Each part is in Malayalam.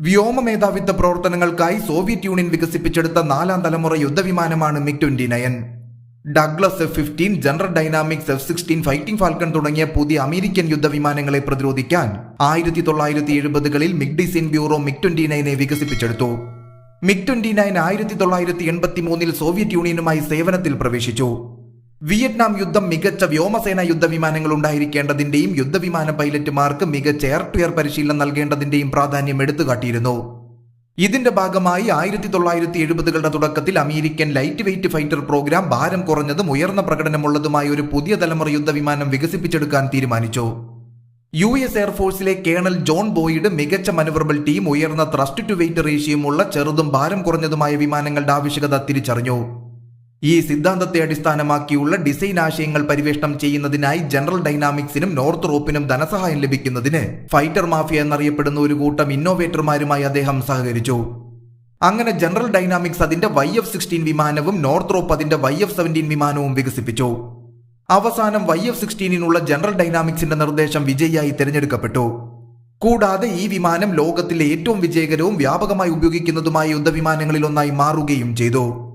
വ്യോമ മേധാവിത്വ പ്രവർത്തനങ്ങൾക്കായി സോവിയറ്റ് യൂണിയൻ വികസിപ്പിച്ചെടുത്ത നാലാം തലമുറ യുദ്ധവിമാനമാണ് MiG twenty nine. Douglas F fifteen General Dynamics F sixteen Fighting Falcon തുടങ്ങിയ പുതിയ അമേരിക്കൻ യുദ്ധവിമാനങ്ങളെ പ്രതിരോധിക്കാൻ ആയിരത്തി തൊള്ളായിരത്തി എഴുപതുകളിൽ MiG design bureau MiG twenty നയനെ വികസിപ്പിച്ചെടുത്തു. മിഗ് ട്വന്റി നയൻ ആയിരത്തി തൊള്ളായിരത്തി എൺപത്തി മൂന്നിൽ സോവിയറ്റ് യൂണിയനുമായി സേവനത്തിൽ പ്രവേശിച്ചു. വിയറ്റ്നാം യുദ്ധം മികച്ച വ്യോമസേന യുദ്ധവിമാനങ്ങൾ ഉണ്ടായിരിക്കേണ്ടതിന്റെയും യുദ്ധവിമാന പൈലറ്റുമാർക്ക് മികച്ച എയർ ടു എയർ പരിശീലനം നൽകേണ്ടതിന്റെയും പ്രാധാന്യം എടുത്തുകാട്ടിയിരുന്നു. ഇതിന്റെ ഭാഗമായി ആയിരത്തി തൊള്ളായിരത്തി എഴുപതുകളുടെ തുടക്കത്തിൽ American light weight fighter program ഭാരം കുറഞ്ഞതും ഉയർന്ന പ്രകടനമുള്ളതുമായ ഒരു പുതിയ തലമുറ യുദ്ധവിമാനം വികസിപ്പിച്ചെടുക്കാൻ തീരുമാനിച്ചു. യു എസ് എയർഫോഴ്സിലെ കേണൽ ജോൺ ബോയിഡ് മികച്ച മനവറബിലിറ്റിയും ഉയർന്ന ത്രസ്റ്റ് ടു വെയിറ്റ് റേഷ്യുമുള്ള ചെറുതും ഭാരം കുറഞ്ഞതുമായ വിമാനങ്ങളുടെ ആവശ്യകത തിരിച്ചറിഞ്ഞു. ഈ സിദ്ധാന്തത്തെ അടിസ്ഥാനമാക്കിയുള്ള ഡിസൈൻ ആശയങ്ങൾ പരിവേഷണം ചെയ്യുന്നതിനായി ജനറൽ ഡൈനാമിക്സിനും നോർത്ത് റോപ്പിനും ധനസഹായം ലഭിക്കുന്നതിന് ഫൈറ്റർ മാഫിയ എന്നറിയപ്പെടുന്ന ഒരു കൂട്ടം ഇന്നോവേറ്റർമാരുമായി അദ്ദേഹം സഹകരിച്ചു. അങ്ങനെ ജനറൽ ഡൈനാമിക്സ് അതിന്റെ വൈ എഫ് സിക്സ്റ്റീൻ വിമാനവും നോർത്ത് റോപ്പ് അതിന്റെ വൈ എഫ് സെവന്റീൻ വിമാനവും വികസിപ്പിച്ചു. അവസാനം വൈ എഫ് സിക്സ്റ്റീനിനുള്ള ജനറൽ ഡൈനാമിക്സിന്റെ നിർദ്ദേശം വിജയിയായി തിരഞ്ഞെടുക്കപ്പെട്ടു. കൂടാതെ ഈ വിമാനം ലോകത്തിലെ ഏറ്റവും വിജയകരവും വ്യാപകമായി ഉപയോഗിക്കുന്നതുമായ യുദ്ധവിമാനങ്ങളിൽ ഒന്നായി മാറുകയും ചെയ്തു.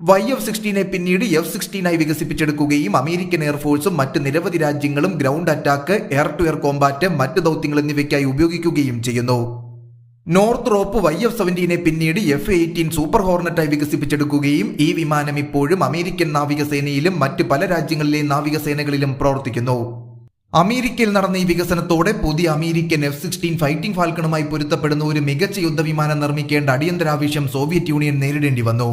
വൈ എഫ് സിക്സ്റ്റീനെ പിന്നീട് എഫ് സിക്സ്റ്റീനായി വികസിപ്പിച്ചെടുക്കുകയും അമേരിക്കൻ എയർഫോഴ്സും മറ്റ് നിരവധി രാജ്യങ്ങളും ground attack air to air combat മറ്റ് ദൗത്യങ്ങൾ എന്നിവയ്ക്കായി ഉപയോഗിക്കുകയും ചെയ്യുന്നു. നോർത്ത് റോപ്പ് വൈ എഫ് സെവന്റീനെ പിന്നീട് എഫ് എയ്റ്റീൻ സൂപ്പർ ഹോർണറ്റായി വികസിപ്പിച്ചെടുക്കുകയും ഈ വിമാനം ഇപ്പോഴും അമേരിക്കൻ നാവികസേനയിലും മറ്റ് പല രാജ്യങ്ങളിലെ നാവികസേനകളിലും പ്രവർത്തിക്കുന്നു. അമേരിക്കയിൽ നടന്ന ഈ വികസനത്തോടെ പുതിയ അമേരിക്കൻ എഫ് സിക്സ്റ്റീൻ ഫൈറ്റിംഗ് ഫാൽക്കണുമായി പൊരുത്തപ്പെടുന്ന ഒരു മികച്ച യുദ്ധവിമാനം നിർമ്മിക്കേണ്ട അടിയന്തരാവശ്യം സോവിയറ്റ് യൂണിയൻ നേരിടേണ്ടി വന്നു.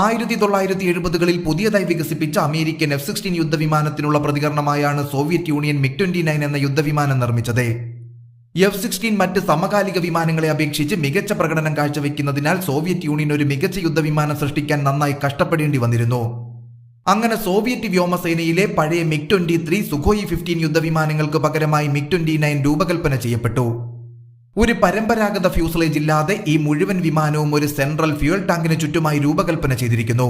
ആയിരത്തി തൊള്ളായിരത്തി എഴുപതുകളിൽ പുതിയതായി വികസിപ്പിച്ച അമേരിക്കൻ എഫ് സിക്സ്റ്റീൻ യുദ്ധവിമാനത്തിനുള്ള പ്രതികരണമായാണ് Soviet Union MiG twenty nine എന്ന യുദ്ധവിമാനം നിർമ്മിച്ചത്. എഫ് സിക്സ്റ്റീൻ മറ്റ് സമകാലിക വിമാനങ്ങളെ അപേക്ഷിച്ച് മികച്ച പ്രകടനം കാഴ്ചവെക്കുന്നതിനാൽ സോവിയറ്റ് യൂണിയൻ ഒരു മികച്ച യുദ്ധവിമാനം സൃഷ്ടിക്കാൻ നന്നായി കഷ്ടപ്പെടേണ്ടി വന്നിരുന്നു. അങ്ങനെ സോവിയറ്റ് വ്യോമസേനയിലെ പഴയ MiG twenty three Sukhoi fifteen യുദ്ധവിമാനങ്ങൾക്ക് പകരമായി മിഗ് ട്വന്റി നയൻ രൂപകൽപ്പന ചെയ്യപ്പെട്ടു. ഒരു പരമ്പരാഗത ഫ്യൂസലേജ് ഇല്ലാതെ ഈ മുഴുവൻ വിമാനവും ഒരു സെൻട്രൽ ഫ്യൂൽ ടാങ്കിന് ചുറ്റുമായി രൂപകൽപ്പന ചെയ്തിരിക്കുന്നു.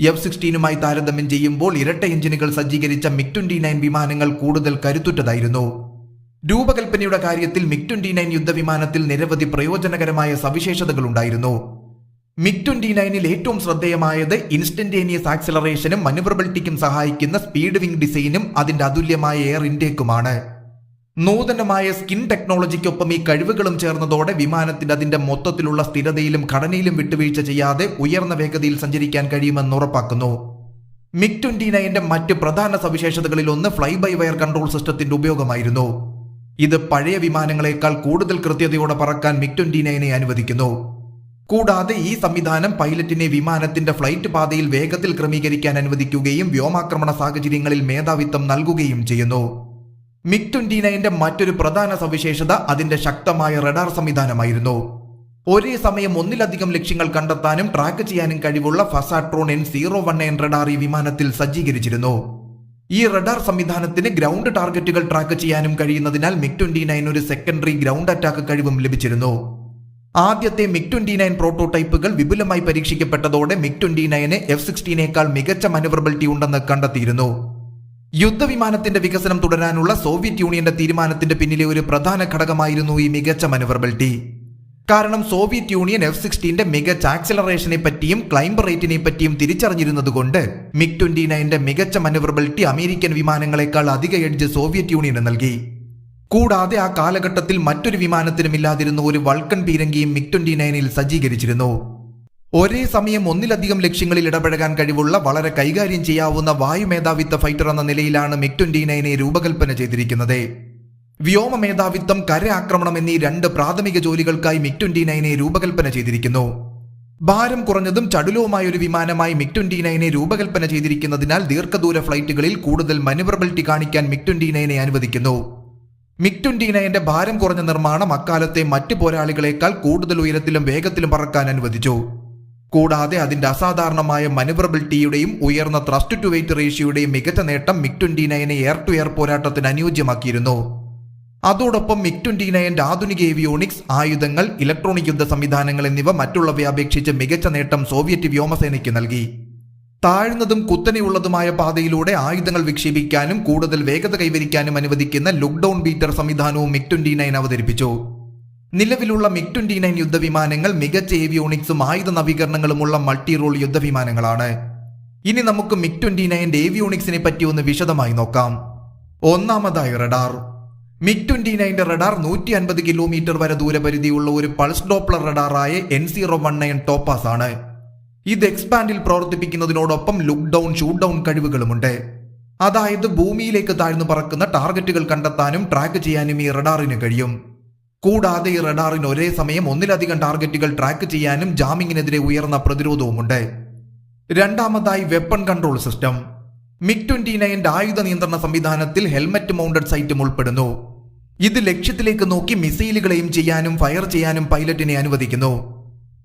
എഫ് സിക്സ്റ്റീനുമായി താരതമ്യം ചെയ്യുമ്പോൾ ഇരട്ട എഞ്ചിനുകൾ സജ്ജീകരിച്ച മിക് ട്വന്റി നയൻ വിമാനങ്ങൾ കൂടുതൽ കരുത്തുറ്റതായിരുന്നു. രൂപകൽപ്പനയുടെ കാര്യത്തിൽ മിക് ട്വന്റി നയൻ യുദ്ധവിമാനത്തിൽ നിരവധി പ്രയോജനകരമായ സവിശേഷതകൾ ഉണ്ടായിരുന്നു. മിക് ട്വന്റി നയനിൽ ഏറ്റവും ശ്രദ്ധേയമായത് ഇൻസ്റ്റന്റേനിയസ് ആക്സിലറേഷനും മനുവറബിലിറ്റിക്കും സഹായിക്കുന്ന സ്പീഡ് വിംഗ് ഡിസൈനും അതിന്റെ അതുല്യമായ എയർ ഇൻടേക്കുമാണ്. നൂതനമായ സ്കിൻ ടെക്നോളജിക്കൊപ്പം ഈ കഴിവുകളും ചേർന്നതോടെ വിമാനത്തിന്റെ അതിന്റെ മൊത്തത്തിലുള്ള സ്ഥിരതയിലും ഘടനയിലും വിട്ടുവീഴ്ച ചെയ്യാതെ ഉയർന്ന വേഗതയിൽ സഞ്ചരിക്കാൻ കഴിയുമെന്ന് ഉറപ്പാക്കുന്നു. മിക് ട്വന്റി നയന്റെ മറ്റ് പ്രധാന സവിശേഷതകളിൽ ഒന്ന് ഫ്ലൈ ബൈ വയർ കൺട്രോൾ സിസ്റ്റത്തിന്റെ ഉപയോഗമായിരുന്നു. ഇത് പഴയ വിമാനങ്ങളെക്കാൾ കൂടുതൽ കൃത്യതയോടെ പറക്കാൻ മിക് ട്വന്റി നയനെ അനുവദിക്കുന്നു. കൂടാതെ ഈ സംവിധാനം പൈലറ്റിനെ വിമാനത്തിന്റെ ഫ്ലൈറ്റ് പാതയിൽ വേഗത്തിൽ ക്രമീകരിക്കാൻ അനുവദിക്കുകയും വ്യോമാക്രമണ സാഹചര്യങ്ങളിൽ മേധാവിത്വം നൽകുകയും ചെയ്യുന്നു. മിഗ് ട്വന്റി നയന്റെ മറ്റൊരു പ്രധാന സവിശേഷത അതിന്റെ ശക്തമായ റഡാർ സംവിധാനമായിരുന്നു. ഒരേ സമയം ഒന്നിലധികം ലക്ഷ്യങ്ങൾ കണ്ടെത്താനും ട്രാക്ക് ചെയ്യാനും കഴിവുള്ള Phazotron N zero one nine radar ഈ വിമാനത്തിൽ സജ്ജീകരിച്ചിരുന്നു. ഈ റഡാർ സംവിധാനത്തിന് ഗ്രൗണ്ട് ടാർഗറ്റുകൾ ട്രാക്ക് ചെയ്യാനും കഴിയുന്നതിനാൽ മിഗ് ട്വന്റി നയൻ ഒരു സെക്കൻഡറി ഗ്രൗണ്ട് അറ്റാക്ക് കഴിവും ലഭിച്ചിരുന്നു. ആദ്യത്തെ മിഗ് ട്വന്റി നയൻ പ്രോട്ടോടൈപ്പുകൾ വിപുലമായി പരീക്ഷിക്കപ്പെട്ടതോടെ മിഗ് ട്വന്റി നയന് എഫ് സിക്സ്റ്റീനേക്കാൾ മികച്ച മനവറബിലിറ്റി ഉണ്ടെന്ന് കണ്ടെത്തിയിരുന്നു. യുദ്ധവിമാനത്തിന്റെ വികസനം തുടരാനുള്ള സോവിയറ്റ് യൂണിയന്റെ തീരുമാനത്തിന്റെ പിന്നിലെ ഒരു പ്രധാന ഘടകമായിരുന്നു ഈ മികച്ച മനവറബിലിറ്റി കാരണം സോവിയറ്റ് യൂണിയൻ എഫ് സിക്സ്റ്റീന്റെ മികച്ച ആക്സിലറേഷനെ പറ്റിയും ക്ലൈംബ് റേറ്റിനെ പറ്റിയും തിരിച്ചറിഞ്ഞിരുന്നതുകൊണ്ട് മിഗ് ട്വന്റി നയന്റെ മികച്ച മനവറബിലിറ്റി അമേരിക്കൻ വിമാനങ്ങളെക്കാൾ അധിക എഡ്ജ് സോവിയറ്റ് യൂണിയന് നൽകി. കൂടാതെ ആ കാലഘട്ടത്തിൽ മറ്റൊരു വിമാനത്തിനും ഇല്ലാതിരുന്ന ഒരു വൾക്കൺ പീരങ്കിയും മിഗ് ട്വന്റി നയനിൽ സജ്ജീകരിച്ചിരുന്നു. ഒരേ സമയം ഒന്നിലധികം ലക്ഷ്യങ്ങളിൽ ഇടപഴകാൻ കഴിവുള്ള വളരെ കൈകാര്യം ചെയ്യാവുന്ന വായുമേധാവിത്വ ഫൈറ്റർ എന്ന നിലയിലാണ് മിഗ് ട്വന്റി നയനെ രൂപകൽപ്പന ചെയ്തിരിക്കുന്നത്. വ്യോമ മേധാവിത്വം കര ആക്രമണം എന്നീ രണ്ട് പ്രാഥമിക ജോലികൾക്കായി മിഗ് ട്വന്റി നയനെ രൂപകൽപ്പന ചെയ്തിരിക്കുന്നു. ഭാരം കുറഞ്ഞതും ചടുലവുമായ ഒരു വിമാനമായി മിഗ് ട്വന്റി നയനെ രൂപകൽപ്പന ചെയ്തിരിക്കുന്നതിനാൽ ദീർഘദൂര ഫ്ലൈറ്റുകളിൽ കൂടുതൽ മനുവറബിലിറ്റി കാണിക്കാൻ മിഗ് ട്വന്റി നയനെ അനുവദിക്കുന്നു. മിഗ് ട്വന്റി നയന്റെ ഭാരം കുറഞ്ഞ നിർമ്മാണം അക്കാലത്തെ മറ്റ് പോരാളികളെക്കാൾ കൂടുതൽ ഉയരത്തിലും വേഗത്തിലും പറക്കാൻ അനുവദിച്ചു. കൂടാതെ അതിന്റെ അസാധാരണമായ മനുവറബിലിറ്റിയുടെയും ഉയർന്ന ത്രസ്റ്റ് ടു വെയിറ്റ് റേഷ്യോയുടെയും മികച്ച നേട്ടം മിക് ട്വന്റി നയനെ എയർ ടു എയർ പോരാട്ടത്തിന് അനുയോജ്യമാക്കിയിരുന്നു. അതോടൊപ്പം മിക് ട്വന്റി നയന്റെ ആധുനിക ഏവിയോണിക്സ് ആയുധങ്ങൾ ഇലക്ട്രോണിക് യുദ്ധ സംവിധാനങ്ങൾ എന്നിവ മറ്റുള്ളവയെ അപേക്ഷിച്ച് മികച്ച നേട്ടം സോവിയറ്റ് വ്യോമസേനയ്ക്ക് നൽകി. താഴ്ന്നതും കുത്തനെയുള്ളതുമായ പാതയിലൂടെ ആയുധങ്ങൾ വിക്ഷേപിക്കാനും കൂടുതൽ വേഗത കൈവരിക്കാനും അനുവദിക്കുന്ന ലുക്ക്ഡൌൺ ബീറ്റർ സംവിധാനവും മിക് ട്വന്റി നയൻ അവതരിപ്പിച്ചു. നിലവിലുള്ള മിഗ് ട്വന്റി നയൻ യുദ്ധവിമാനങ്ങൾ മികച്ച ഏവിയോണിക്സും ആയുധ നവീകരണങ്ങളുമുള്ള മൾട്ടി റോൾ യുദ്ധവിമാനങ്ങളാണ്. ഇനി നമുക്ക് മിഗ് ട്വന്റി നയന്റെ ഏവിയോണിക്സിനെ പറ്റി ഒന്ന് വിശദമായി നോക്കാം. ഒന്നാമതായി റഡാർ. മിഗ് ട്വന്റി നയന്റെ റഡാർ നൂറ്റി അൻപത് കിലോമീറ്റർ വരെ ദൂരപരിധിയുള്ള ഒരു pulse Doppler റഡാറായ N zero one nine Topaz ആണ് ഇത് എക്സ്പാൻഡിൽ പ്രവർത്തിപ്പിക്കുന്നതിനോടൊപ്പം ലുക്ക് ഡൗൺ ഷൂട്ട് ഡൗൺ കഴിവുകളുമുണ്ട്. അതായത് ഭൂമിയിലേക്ക് താഴ്ന്നു പറക്കുന്ന ടാർഗറ്റുകൾ കണ്ടെത്താനും ട്രാക്ക് ചെയ്യാനും ഈ റഡാറിന് കഴിയും. കൂടാതെ ഈ റഡാറിന് ഒരേ സമയം ഒന്നിലധികം ടാർഗറ്റുകൾ ട്രാക്ക് ചെയ്യാനും ജാമിങ്ങിനെതിരെ ഉയർന്ന പ്രതിരോധവുമുണ്ട്. രണ്ടാമതായി weapon control system. MiG twenty നയന്റെ ആയുധ നിയന്ത്രണ സംവിധാനത്തിൽ ഹെൽമറ്റ് മൗണ്ടഡ് സൈറ്റും ഉൾപ്പെടുന്നു. ഇത് ലക്ഷ്യത്തിലേക്ക് നോക്കി മിസൈലുകളെയും ചെയ്യാനും ഫയർ ചെയ്യാനും പൈലറ്റിനെ അനുവദിക്കുന്നു.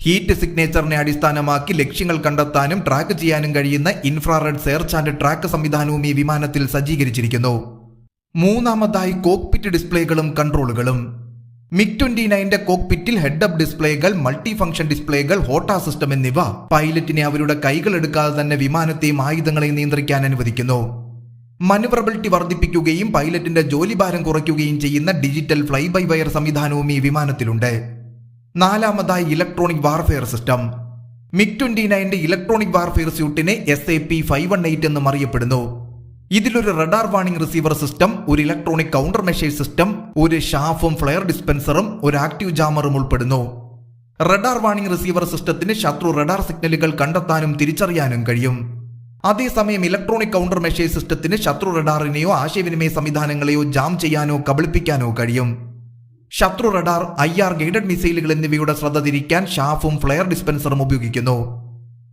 ഹീറ്റ് സിഗ്നേച്ചറിനെ അടിസ്ഥാനമാക്കി ലക്ഷ്യങ്ങൾ കണ്ടെത്താനും ട്രാക്ക് ചെയ്യാനും കഴിയുന്ന ഇൻഫ്രാറെഡ് സെർച്ച് ആൻഡ് ട്രാക്ക് സംവിധാനവും ഈ വിമാനത്തിൽ സജ്ജീകരിച്ചിരിക്കുന്നു. മൂന്നാമതായി കോക്പിറ്റ് ഡിസ്പ്ലേകളും കൺട്രോളുകളും. മിഗ് ട്വന്റി നയന്റെ കോക്പിറ്റിൽ ഹെഡ് അപ്പ് ഡിസ്പ്ലേകൾ മൾട്ടി ഫംഗ്ഷൻ ഡിസ്പ്ലേകൾ ഹോട്ടാ സിസ്റ്റം എന്നിവ പൈലറ്റിനെ അവരുടെ കൈകൾ എടുക്കാതെ തന്നെ വിമാനത്തെയും ആയുധങ്ങളെയും നിയന്ത്രിക്കാൻ അനുവദിക്കുന്നു. മനുവറബിലിറ്റി വർദ്ധിപ്പിക്കുകയും പൈലറ്റിന്റെ ജോലിഭാരം കുറയ്ക്കുകയും ചെയ്യുന്ന ഡിജിറ്റൽ ഫ്ലൈ ബൈ വയർ സംവിധാനവും ഈ വിമാനത്തിലുണ്ട്. നാലാമതായി electronic warfare system MiG twenty നയന്റെ electronic warfare സ്യൂട്ടിനെ S A P five one eight എന്നും അറിയപ്പെടുന്നു. ഇതിലൊരു റഡാർ വാണിംഗ് റിസീവർ സിസ്റ്റം ഒരു ഇലക്ട്രോണിക് കൗണ്ടർ മെഷേജ് സിസ്റ്റം ഒരു ഷാഫും ഫ്ലെയർ ഡിസ്പെൻസറും ഒരു ആക്റ്റീവ് ജാമറും ഉൾപ്പെടുന്നു. റഡാർ വാണിംഗ് റിസീവർ സിസ്റ്റത്തിന് ശത്രു റഡാർ സിഗ്നലുകൾ കണ്ടെത്താനും തിരിച്ചറിയാനും കഴിയും. അതേസമയം ഇലക്ട്രോണിക് കൗണ്ടർ മെഷേജ് സിസ്റ്റത്തിന് ശത്രു റഡാറിനെയോ ആശയവിനിമയ സംവിധാനങ്ങളെയോ ജാം ചെയ്യാനോ കബളിപ്പിക്കാനോ കഴിയും. ശത്രു റഡാർ ഐ ആർ ഗൈഡഡ് മിസൈലുകൾ എന്നിവയുടെ ശ്രദ്ധ തിരിക്കാൻ ഷാഫും ഫ്ലെയർ ഡിസ്പെൻസറും ഉപയോഗിക്കുന്നു.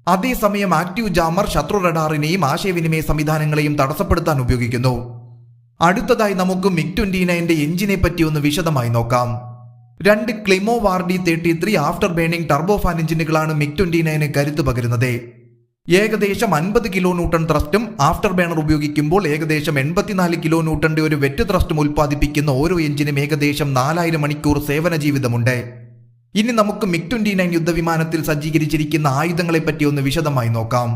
അതേസമയം ആക്റ്റീവ് ജാമർ ശത്രു റഡാറിനെയും ആശയവിനിമയ സംവിധാനങ്ങളെയും തടസ്സപ്പെടുത്താൻ ഉപയോഗിക്കുന്നു. അടുത്തതായി നമുക്ക് മിക് ട്വന്റി നയന്റെ എഞ്ചിനെ പറ്റി ഒന്ന് വിശദമായി നോക്കാം. രണ്ട് Klimov RD thirty three afterburning turbofan എഞ്ചിനുകളാണ് MiG twenty നയന് കരുത്ത് പകരുന്നത്. ഏകദേശം അൻപത് കിലോ ന്യൂട്ടൺ ത്രസ്റ്റും ആഫ്റ്റർ ബേണർ ഉപയോഗിക്കുമ്പോൾ ഏകദേശം എൺപത്തിനാല് കിലോ ന്യൂട്ടന്റെ ഒരു വെറ്റ് ത്രസ്റ്റും ഉൽപ്പാദിപ്പിക്കുന്ന ഓരോ എഞ്ചിനും ഏകദേശം നാലായിരം മണിക്കൂർ സേവന ജീവിതമുണ്ട് ഇനി നമുക്ക് മിഗ് ട്വന്റി നയൻ യുദ്ധവിമാനത്തിൽ സജ്ജീകരിച്ചിരിക്കുന്ന ആയുധങ്ങളെ പറ്റി ഒന്ന് വിശദമായി നോക്കാം.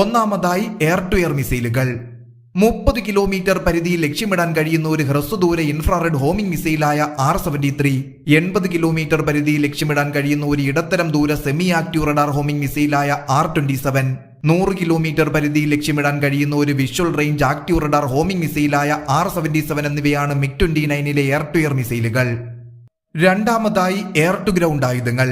ഒന്നാമതായി എയർ ടു എയർ മിസൈലുകൾ. മുപ്പത് കിലോമീറ്റർ പരിധിയിൽ ലക്ഷ്യമിടാൻ കഴിയുന്ന ഒരു ഹ്രസ്വദൂര ഇൻഫ്രാറെഡ് ഹോമിംഗ് മിസൈലായ ആർ സെവന്റി ത്രീ എൺപത് കിലോമീറ്റർ പരിധിയിൽ ലക്ഷ്യമിടാൻ കഴിയുന്ന ഒരു ഇടത്തരം ദൂര സെമി ആക്റ്റീവ് റഡാർ ഹോമിംഗ് മിസൈലായ ആർ ട്വന്റി സെവൻ നൂറ് കിലോമീറ്റർ പരിധിയിൽ ലക്ഷ്യമിടാൻ കഴിയുന്ന ഒരു visual range active radar homing മിസൈലായ R seventy seven എന്നിവയാണ് മിഗ് ട്വന്റി നയനിലെ എയർ ടു എയർ മിസൈലുകൾ. രണ്ടാമതായി എയർ ടു ഗ്രൗണ്ട് ആയുധങ്ങൾ.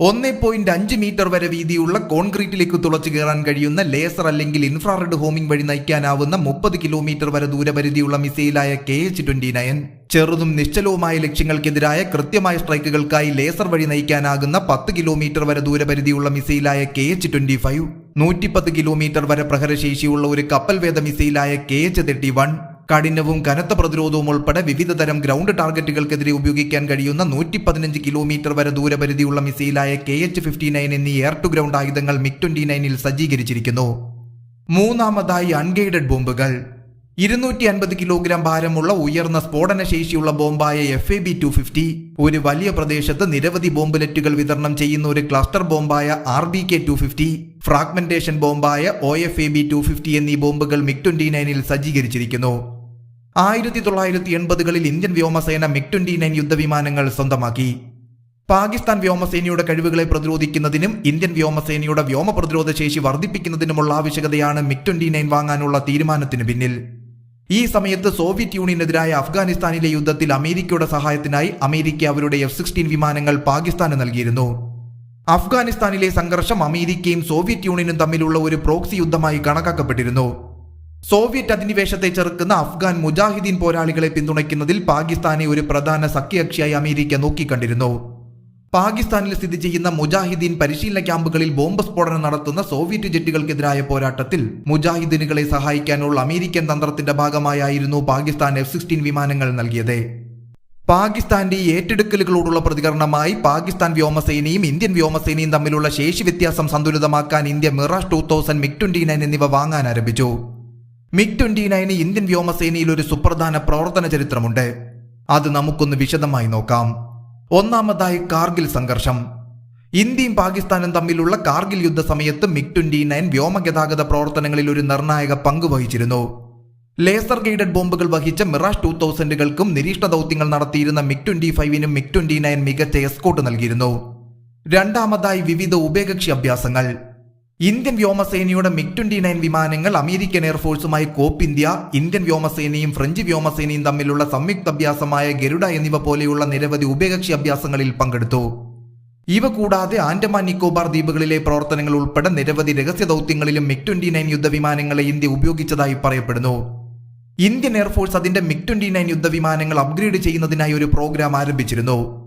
ഒന്നേ പോയിന്റ് അഞ്ച് മീറ്റർ വരെ വീതിയുള്ള കോൺക്രീറ്റിലേക്ക് തുളച്ചു കയറാൻ കഴിയുന്ന ലേസർ അല്ലെങ്കിൽ ഇൻഫ്രാറെഡ് ഹോമിംഗ് വഴി നയിക്കാനാവുന്ന മുപ്പത് കിലോമീറ്റർ വരെ ദൂരപരിധിയുള്ള മിസൈലായ കെ എച്ച് ട്വന്റി നയൻ ചെറുതും നിശ്ചലവുമായ ലക്ഷ്യങ്ങൾക്കെതിരായ കൃത്യമായ സ്ട്രൈക്കുകൾക്കായി ലേസർ വഴി നയിക്കാനാകുന്ന പത്ത് കിലോമീറ്റർ വരെ ദൂരപരിധിയുള്ള മിസൈലായ കെ എച്ച് ട്വന്റി ഫൈവ് നൂറ്റിപ്പത്ത് കിലോമീറ്റർ വരെ പ്രഹരശേഷിയുള്ള ഒരു കപ്പൽ വേദ മിസൈലായ കെ എച്ച് തേർട്ടി വൺ കഠിനവും കനത്ത പ്രതിരോധവും ഉൾപ്പെടെ വിവിധ തരം ഗ്രൗണ്ട് ടാർഗറ്റുകൾക്കെതിരെ ഉപയോഗിക്കാൻ കഴിയുന്ന നൂറ്റി പതിനഞ്ച് കിലോമീറ്റർ വരെ ദൂരപരിധിയുള്ള മിസൈലായ കെ എച്ച് ഫിഫ്റ്റി നയൻ എന്നീ എയർ ടു ഗ്രൗണ്ട് ആയുധങ്ങൾ മിഗ് ട്വന്റി നയനിൽ സജ്ജീകരിച്ചിരിക്കുന്നു. മൂന്നാമതായി അൺഗൈഡഡ് ബോംബുകൾ. ഇരുന്നൂറ്റി അൻപത് കിലോഗ്രാം ഭാരമുള്ള ഉയർന്ന സ്ഫോടന ശേഷിയുള്ള ബോംബായ F A B two fifty ഒരു വലിയ പ്രദേശത്ത് നിരവധി ബോംബുലറ്റുകൾ വിതരണം ചെയ്യുന്ന ഒരു cluster ബോംബായ R B K two fifty fragmentation ബോംബായ O F A B two fifty എന്നീ ബോംബുകൾ മിഗ് ട്വന്റി നയനിൽ സജ്ജീകരിച്ചിരിക്കുന്നു. ആയിരത്തി തൊള്ളായിരത്തി എൺപതുകളിൽ ഇന്ത്യൻ വ്യോമസേന മിഗ് ട്വന്റി നയൻ യുദ്ധവിമാനങ്ങൾ സ്വന്തമാക്കി. പാകിസ്ഥാൻ വ്യോമസേനയുടെ കഴിവുകളെ പ്രതിരോധിക്കുന്നതിനും ഇന്ത്യൻ വ്യോമസേനയുടെ വ്യോമ പ്രതിരോധ ശേഷി വർദ്ധിപ്പിക്കുന്നതിനുമുള്ള ആവശ്യകതയാണ് മിഗ് ട്വന്റി നയൻ വാങ്ങാനുള്ള തീരുമാനത്തിന് പിന്നിൽ. ഈ സമയത്ത് സോവിയറ്റ് യൂണിയനെതിരായ അഫ്ഗാനിസ്ഥാനിലെ യുദ്ധത്തിൽ അമേരിക്കയുടെ സഹായത്തിനായി അമേരിക്ക അവരുടെ എഫ് സിക്സ്റ്റീൻ വിമാനങ്ങൾ പാകിസ്ഥാന് നൽകിയിരുന്നു. അഫ്ഗാനിസ്ഥാനിലെ സംഘർഷം അമേരിക്കയും സോവിയറ്റ് യൂണിയനും തമ്മിലുള്ള ഒരു പ്രോക്സി യുദ്ധമായി കണക്കാക്കപ്പെട്ടിരുന്നു. സോവിയറ്റ് അധിനിവേശത്തെ ചെറുക്കുന്ന അഫ്ഗാൻ മുജാഹിദീൻ പോരാളികളെ പിന്തുണയ്ക്കുന്നതിൽ പാകിസ്ഥാനെ ഒരു പ്രധാന സഖ്യകക്ഷിയായി അമേരിക്ക നോക്കിക്കണ്ടിരുന്നു. പാകിസ്ഥാനിൽ സ്ഥിതി ചെയ്യുന്ന മുജാഹിദീൻ പരിശീലന ക്യാമ്പുകളിൽ ബോംബ് സ്ഫോടനം നടത്തുന്ന സോവിയറ്റ് ജെറ്റുകൾക്കെതിരായ പോരാട്ടത്തിൽ മുജാഹിദീനുകളെ സഹായിക്കാനുള്ള അമേരിക്കൻ തന്ത്രത്തിന്റെ ഭാഗമായായിരുന്നു പാകിസ്ഥാൻ എഫ് സിക്സ്റ്റീൻ വിമാനങ്ങൾ നൽകിയത്. പാകിസ്ഥാന്റെ ഏറ്റെടുക്കലുകളോടുള്ള പ്രതികരണമായി പാകിസ്ഥാൻ വ്യോമസേനയും ഇന്ത്യൻ വ്യോമസേനയും തമ്മിലുള്ള ശേഷി വ്യത്യാസം സന്തുലിതമാക്കാൻ India Mirage two thousand MiG twenty nine എന്നിവ വാങ്ങാൻ ആരംഭിച്ചു. മിഗ് ട്വന്റി നയന് ഇന്ത്യൻ വ്യോമസേനയിൽ ഒരു സുപ്രധാന പ്രവർത്തന ചരിത്രമുണ്ട്. അത് നമുക്കൊന്ന് വിശദമായി നോക്കാം. ഒന്നാമതായി കാർഗിൽ സംഘർഷം. ഇന്ത്യയും പാകിസ്ഥാനും തമ്മിലുള്ള കാർഗിൽ യുദ്ധ സമയത്ത് മിഗ് ട്വന്റി നയൻ വ്യോമഗതാഗത പ്രവർത്തനങ്ങളിൽ ഒരു നിർണായക പങ്ക് വഹിച്ചിരുന്നു. ലേസർ ഗൈഡഡ് ബോംബുകൾ വഹിച്ച മിറാഷ് ടൂ തൗസൻഡുകൾക്കും നിരീക്ഷണ ദൗത്യങ്ങൾ നടത്തിയിരുന്ന മിഗ് ട്വന്റി ഫൈവിനും മിഗ് ട്വന്റി നയൻ മികച്ച എസ്കോട്ട് നൽകിയിരുന്നു. രണ്ടാമതായി വിവിധ ഉഭയകക്ഷി അഭ്യാസങ്ങൾ. ഇന്ത്യൻ വ്യോമസേനയുടെ മിഗ് ട്വന്റി നയൻ വിമാനങ്ങൾ അമേരിക്കൻ എയർഫോഴ്സുമായി കോപ്പ് ഇന്ത്യ ഇന്ത്യൻ വ്യോമസേനയും ഫ്രഞ്ച് വ്യോമസേനയും തമ്മിലുള്ള സംയുക്ത അഭ്യാസമായ ഗരുഡ എന്നിവ പോലെയുള്ള നിരവധി ഉഭയകക്ഷി അഭ്യാസങ്ങളിൽ പങ്കെടുത്തു. ഇവ കൂടാതെ ആൻഡമാൻ നിക്കോബാർ ദ്വീപുകളിലെ പ്രവർത്തനങ്ങൾ ഉൾപ്പെടെ നിരവധി രഹസ്യ ദൗത്യങ്ങളിലും മിഗ് ട്വന്റി നയൻ യുദ്ധവിമാനങ്ങളെ ഇന്ത്യ ഉപയോഗിച്ചതായി പറയപ്പെടുന്നു. ഇന്ത്യൻ എയർഫോഴ്സ് അതിന്റെ മിഗ് ട്വന്റി നയൻ യുദ്ധവിമാനങ്ങൾ അപ്ഗ്രേഡ് ചെയ്യുന്നതിനായി ഒരു പ്രോഗ്രാം ആരംഭിച്ചിരുന്നു.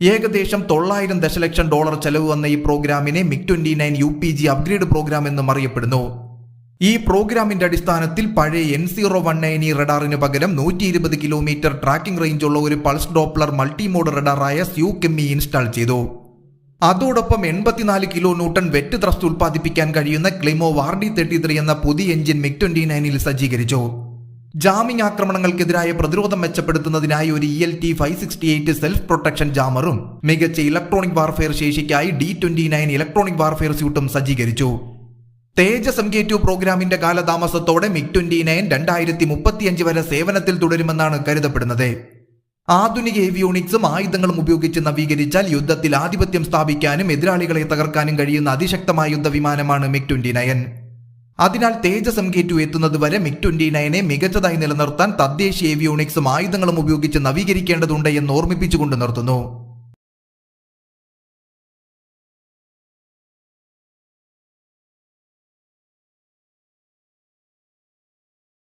ഏകദേശം തൊള്ളായിരം ദശലക്ഷം ഡോളർ ചെലവ് വന്ന ഈ പ്രോഗ്രാമിനെ MiG twenty nine U P G upgrade programme എന്നും അറിയപ്പെടുന്നു. ഈ പ്രോഗ്രാമിന്റെ അടിസ്ഥാനത്തിൽ പഴയ N zero one nine E റഡാറിന് പകരം നൂറ്റി ഇരുപത് കിലോമീറ്റർ ട്രാക്കിംഗ് റേഞ്ചുള്ള ഒരു പൾസ് ഡോപ്ലർ മൾട്ടിമോഡ് റഡാറായ സ്യൂ കെമ്മി ഇൻസ്റ്റാൾ ചെയ്തു. അതോടൊപ്പം എൺപത്തിനാല് കിലോ ന്യൂട്ടൺ വെറ്റ് ത്രസ്റ്റ് ഉൽപ്പാദിപ്പിക്കാൻ കഴിയുന്ന ക്ലിമോ വാർഡി തേർട്ടി ത്രീ എന്ന പുതിയ എഞ്ചിൻ മിക് ട്വന്റി നയനിൽ സജ്ജീകരിച്ചു. ജാമിംഗ് ആക്രമണങ്ങൾക്കെതിരായ പ്രതിരോധം മെച്ചപ്പെടുത്തുന്നതിനായി ഒരു E L T five sixty eight self protection ജാമറും മികച്ച electronic warfare ശേഷിക്കായി D twenty nine electronic warfare സ്യൂട്ടും സജ്ജീകരിച്ചു. തേജസ് എം കെ ടു പ്രോഗ്രാമിന്റെ കാലതാമസത്തോടെ മിഗ് ട്വന്റി നയൻ രണ്ടായിരത്തി മുപ്പത്തിയഞ്ച് വരെ സേവനത്തിൽ തുടരുമെന്നാണ് കരുതപ്പെടുന്നത്. ആധുനിക ഏവിയോണിക്സും ആയുധങ്ങളും ഉപയോഗിച്ച് നവീകരിച്ചാൽ യുദ്ധത്തിൽ ആധിപത്യം സ്ഥാപിക്കാനും എതിരാളികളെ തകർക്കാനും കഴിയുന്ന അതിശക്തമായ യുദ്ധവിമാനമാണ് മിഗ് ട്വന്റി നയൻ അതിനാൽ തേജസ് എം കെ ടു എത്തുന്നത് വരെ മിഗ് ട്വന്റി നയനെ മികച്ചതായി നിലനിർത്താൻ തദ്ദേശീയ ഏവിയോണിക്സും ആയുധങ്ങളും ഉപയോഗിച്ച് നവീകരിക്കേണ്ടതുണ്ട് എന്ന് ഓർമ്മിപ്പിച്ചുകൊണ്ട് നിർത്തുന്നു.